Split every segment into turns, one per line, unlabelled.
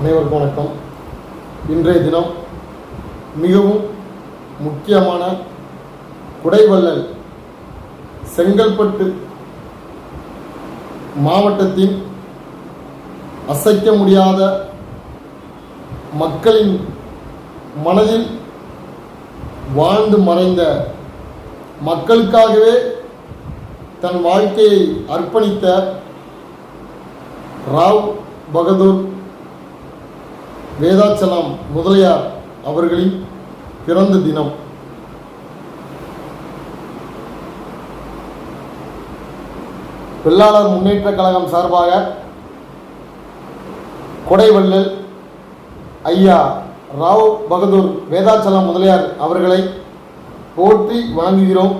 அனைவருக்கும் வணக்கம். இன்றைய தினம் மிகவும் முக்கியமான குடைவள்ளல் செங்கல்பட்டு மாவட்டத்தின் அசைக்க முடியாத மக்களின் மனதில் வாழ்ந்து மறைந்த மக்களுக்காகவே தன் வாழ்க்கையை அர்ப்பணித்த ராவ் பகதூர் வேதாச்சலம் முதலியார் அவர்களின் பிறந்த தினம். வெள்ளாளர் முன்னேற்றக் கழகம் சார்பாக கொடைவள்ளல் ஐயா ராவ் பகதூர் வேதாச்சலம் முதலியார் அவர்களை போற்றி வாங்குகிறோம்.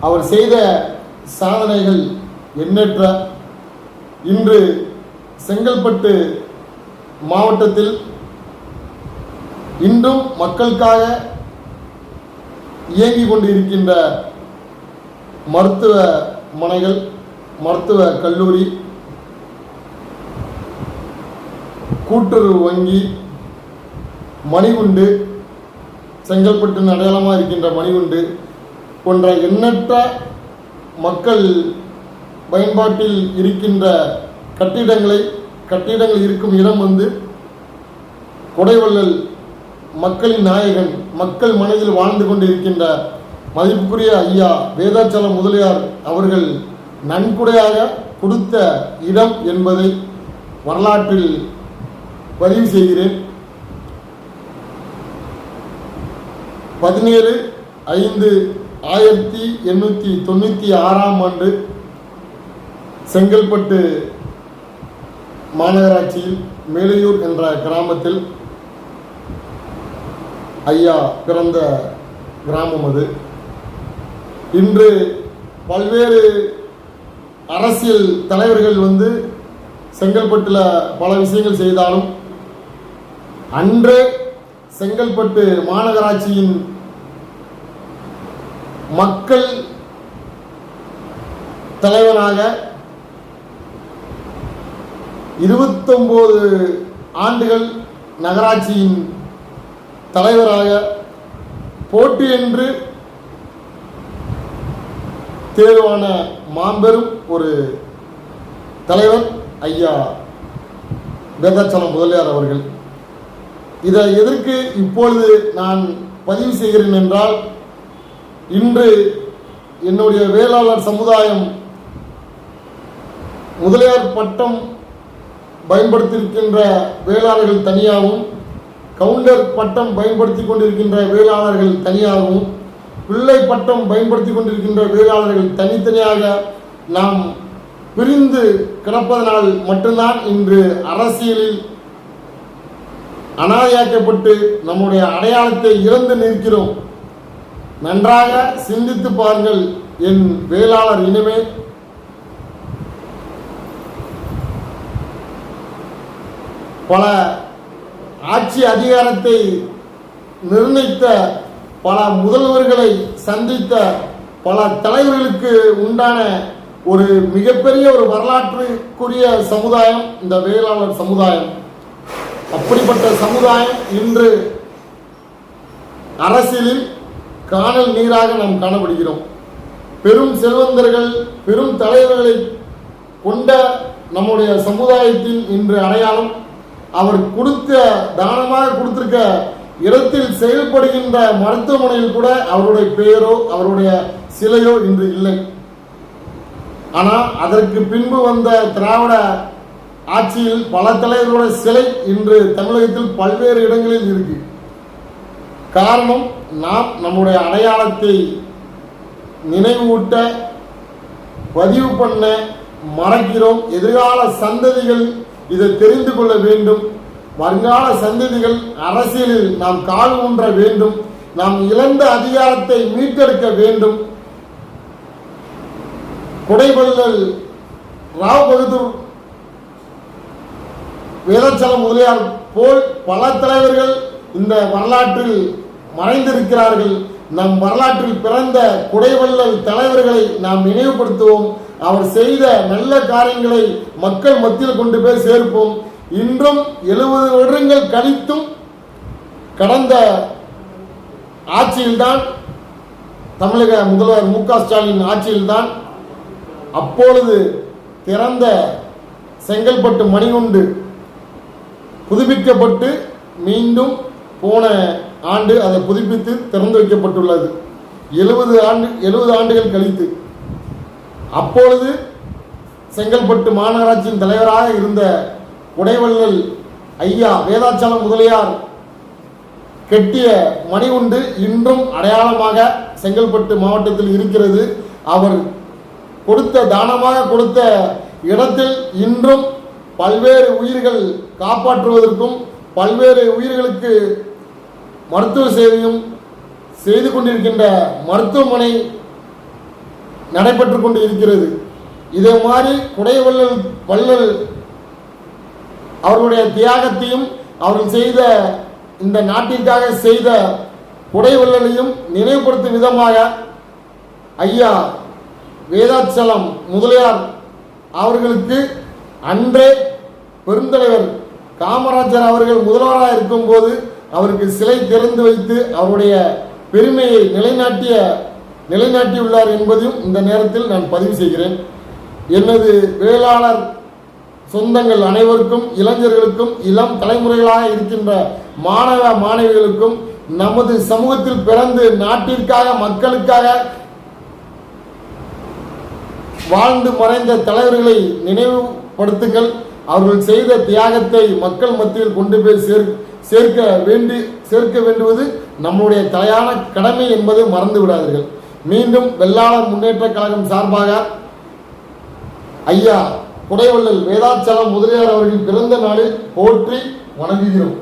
அவர் செய்த சாதனைகள் எண்ணற்ற. இன்று செங்கல்பட்டு மாவட்டத்தில் இன்றும் மக்களுக்காக இயங்கிக் கொண்டிருக்கின்ற மருத்துவ மனைகள் மருத்துவ கல்லூரி கூட்டுறவு வங்கி மணிகுண்டு செங்கல்பட்டு அடையாளமாக இருக்கின்ற மணிகுண்டு போன்ற எண்ணற்ற மக்கள் பயன்பாட்டில் இருக்கின்ற கட்டிடங்களை கட்டிடங்கள் இருக்கும் இடம் வந்து கொடைவள்ளல் மக்களின் நாயகன் மக்கள் மனதில் வாழ்ந்து கொண்டு இருக்கின்ற மதிப்புக்குரிய ஐயா வேதாச்சலம் முதலியார் அவர்கள் நன்கொடையாக கொடுத்த இடம் என்பதை வரலாற்றில் பதிவு செய்கிறேன். பதினேழு ஐந்து ஆயிரத்தி எண்ணூற்றி தொண்ணூற்றி ஆறாம் ஆண்டு செங்கல்பட்டு மாநகராட்சியில் மேலையூர் என்ற கிராமத்தில் ஐயா பிறந்த கிராமம் அது. இன்று பல்வேறு அரசியல் தலைவர்கள் வந்து செங்கல்பட்டில் பல விஷயங்கள் செய்தாலும் அன்று செங்கல்பட்டு மாநகராட்சியின் மக்கள் தலைவனாக இருபத்தொம்போது ஆண்டுகள் நகராட்சியின் தலைவராக போட்டி என்று தேர்வான மாம்பெரும் ஒரு தலைவர் ஐயா வேதாச்சலம் முதலியார் அவர்கள். இதை எதற்கு இப்பொழுது நான் பதிவு செய்கிறேன் என்றால் இன்று என்னுடைய வேளாளர் சமுதாயம் முதலியார் பட்டம் பயன்படுத்தியிருக்கின்ற வேளாளர்கள் தனியாகவும் கவுண்டர் பட்டம் பயன்படுத்தி கொண்டிருக்கின்ற வேளாளர்கள் தனியாகவும் பிள்ளை பட்டம் பயன்படுத்தி கொண்டிருக்கின்ற வேளாளர்கள் தனித்தனியாக நாம் பிரிந்து கிடப்பதனால் மட்டும்தான் இன்று அரசியலில் அனாதையாக்கப்பட்டு நம்முடைய அடையாளத்தை இழந்து நிற்கிறோம். நன்றாக சிந்தித்து பாருங்கள் என் வேளாளர் இனிமே. பல ஆட்சி அதிகாரத்தை நிர்ணயித்த பல முதல்வர்களை சந்தித்த பல தலைவர்களுக்கு உண்டான ஒரு மிகப்பெரிய ஒரு வரலாற்றுக்குரிய சமுதாயம் இந்த வேளாளர் சமுதாயம். அப்படிப்பட்ட சமுதாயம் இன்று அரசியலில் காணல் நீராக நாம் காணப்படுகிறோம். பெரும் செல்வந்தர்கள் பெரும் தலைவர்களை கொண்ட நம்முடைய சமுதாயத்தின் இன்று அடையாளம் அவர் கொடுத்த தானமாக கொடுத்திருக்க இடத்தில் செயல்படுகின்ற மருத்துவமனையில் கூட அவருடைய பெயரோ அவருடைய சிலையோ இன்று இல்லை. ஆனால் அதற்கு பின்பு வந்த திராவிட ஆட்சியில் பல தலைவர்களுடைய சிலை இன்று தமிழகத்தில் பல்வேறு இடங்களில் இருக்கு. காரணம் நாம் நம்முடைய அடையாளத்தை நினைவூட்ட பதிவு பண்ண மறக்கிறோம். எதிர்கால சந்ததிகள் இதை தெரிந்து கொள்ள வேண்டும். வருங்கால சந்ததிகள் அரசியலில் நாம் கால் ஊன்ற வேண்டும். நாம் இழந்த அதிகாரத்தை மீட்டெடுக்க வேண்டும். கொடைவள்ளல் ராவ் பகதூர் வேதச்சலம் முதலியார் போல் பல தலைவர்கள் இந்த வரலாற்றில் மறைந்திருக்கிறார்கள். நம் வரலாற்றில் பிறந்த குடைவள்ளல் தலைவர்களை நாம் நினைவுபடுத்துவோம். அவர் செய்த நல்ல காரியங்களை மக்கள் மத்தியில் கொண்டு போய் சேர்ப்போம். இன்றும் எழுபது வருடங்கள் கழித்தும் கடந்த ஆட்சியில்தான் தமிழக முதல்வர் மு க ஸ்டாலின் ஆட்சியில்தான் அப்பொழுது திறந்த செங்கல்பட்டு மணிகுண்டு புதுப்பிக்கப்பட்டு மீண்டும் போன ஆண்டு அதை புதுப்பித்து திறந்து வைக்கப்பட்டுள்ளது. எழுபது ஆண்டு எழுபது ஆண்டுகள் கழித்து அப்பொழுது செங்கல்பட்டு மாநகராட்சியின் தலைவராக இருந்த உடைவள்ளல் ஐயா வேதாச்சலம் முதலியார் கெட்டிய மணிகுண்டு இன்றும் அடையாளமாக செங்கல்பட்டு மாவட்டத்தில் இருக்கிறது. அவர் கொடுத்த தானமாக கொடுத்த இடத்தில் இன்றும் பல்வேறு உயிர்கள் காப்பாற்றுவதற்கும் பல்வேறு உயிர்களுக்கு மருத்துவ சேவையும் செய்து கொண்டிருக்கின்ற மருத்துவமனை நடைபெற்று கொண்டு இருக்கிறது இதே மாதிரி குடைவள்ளல் வள்ளல் அவர்களுடைய தியாகத்தையும் அவர்கள் செய்த இந்த நாட்டிற்காக செய்த குடைவள்ளலையும் நினைவுபடுத்தும் விதமாக ஐயா வேதாச்சலம் முதலியார் அவர்களுக்கு அன்றே பெருந்தலைவர் காமராஜர் அவர்கள் முதல்வராக இருக்கும்போது அவருக்கு சிலை திறந்து வைத்து அவருடைய பெருமையை நிலைநாட்டிய நிலைநாட்டியுள்ளார் என்பதையும் இந்த நேரத்தில் நான் பதிவு செய்கிறேன். எனது வேளாளர் சொந்தங்கள் அனைவருக்கும் இளைஞர்களுக்கும் இளம் தலைமுறைகளாக இருக்கின்ற மாணவ மாணவிகளுக்கும் நமது சமூகத்தில் பிறந்து நாட்டிற்காக மக்களுக்காக வாழ்ந்து மறைந்த தலைவர்களை நினைவுபடுத்துங்கள். அவர்கள் செய்த தியாகத்தை மக்கள் மத்தியில் கொண்டு போய் சேர் சேர்க்க வேண்டி சேர்க்க வேண்டுவது நம்முடைய தலையான கடமை என்பதை மறந்து விடாதீர்கள் மீண்டும் வெள்ளாளர் முன்னேற்ற கழகம் சார்பாக ஐயா குடைவள்ளல் வேதாச்சலம் முதலியார் அவர்களின் பிறந்த நாளில் போற்றி வணங்குகிறோம்.